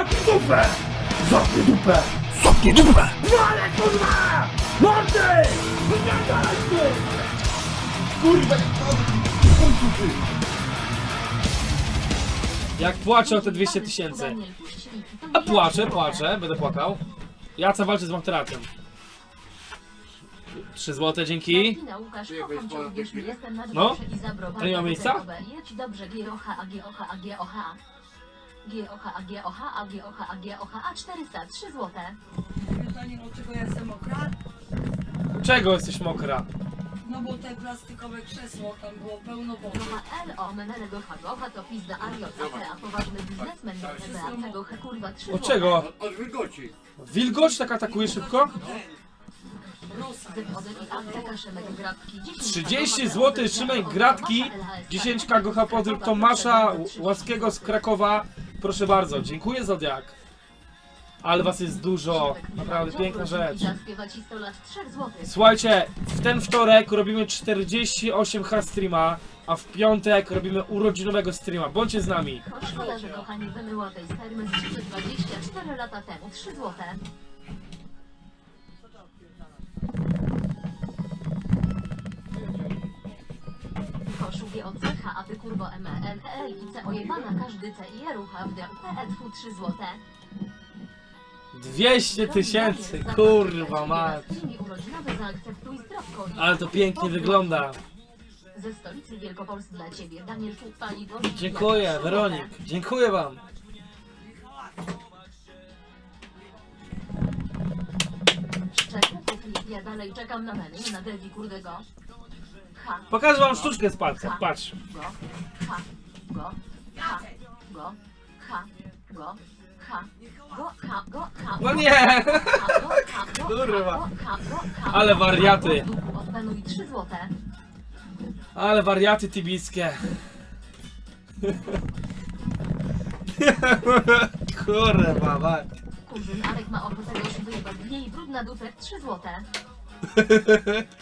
Zamknij dupę! Zamknij dupę! Zamknij dupę! Wale kurwa! Mordy! Ty! Kurwa, Jak płaczę o te 200 tysięcy. A płaczę, płaczę, będę płakał. Jaca walczy z Monteratem. 3 złote, dzięki. No. To nie ma miejsca? Jedź dobrze, GOH. GOH, AGOH, AGOH, AGOH, A 400, 3 złote. Pytanie, dlaczego ja jestem mokra? Czego jesteś mokra? No bo te plastikowe krzesło, tam było pełno wody. Gocha L, O, Menelego Hagocha to pizda Ariota, a poważny biznesmen do tego kurwa 3 Od czego? Od wilgoci. Wilgoć tak atakuje szybko? Rosa. 30 zł Szymek Gratki, 10 KGH pozdrów Tomasza Łaskiego z Krakowa. Proszę bardzo, dziękuję Zodiak. Ale was jest dużo, naprawdę piękna rzecz. Zaśpiewać i 100 lat 3 złotych. Słuchajcie, w ten wtorek robimy 48 H streama, a w piątek robimy urodzinowego streama. Bądźcie z nami. Szkoda, że kochani wymyła tej spermy z 24 lata temu. 3 złote. Koszubie od cecha, a ty kurwo ML, E i C ojebana każdy C i rucha w DPE 3 złote. 200 tysięcy, kurwa mać. Urodzinowe zaakceptuj zdrowko i- Ale to pięknie wygląda. Ze stolicy Wielkopolski dla ciebie, Daniel paliwo. Dziękuję, Weronik. Dziękuję wam. Szczerze, ja dalej czekam na menu, na Devi Kurdego. Pokażę wam sztuczkę z palca, patrz. No nie! Kurwa. Ale wariaty. ha, go, Odpanuj 3 złote. Ale wariaty tibickie. Kurwa mać. Kuzyn Arek ma ochotę wyjebać w jej brudna dupę 3 złote.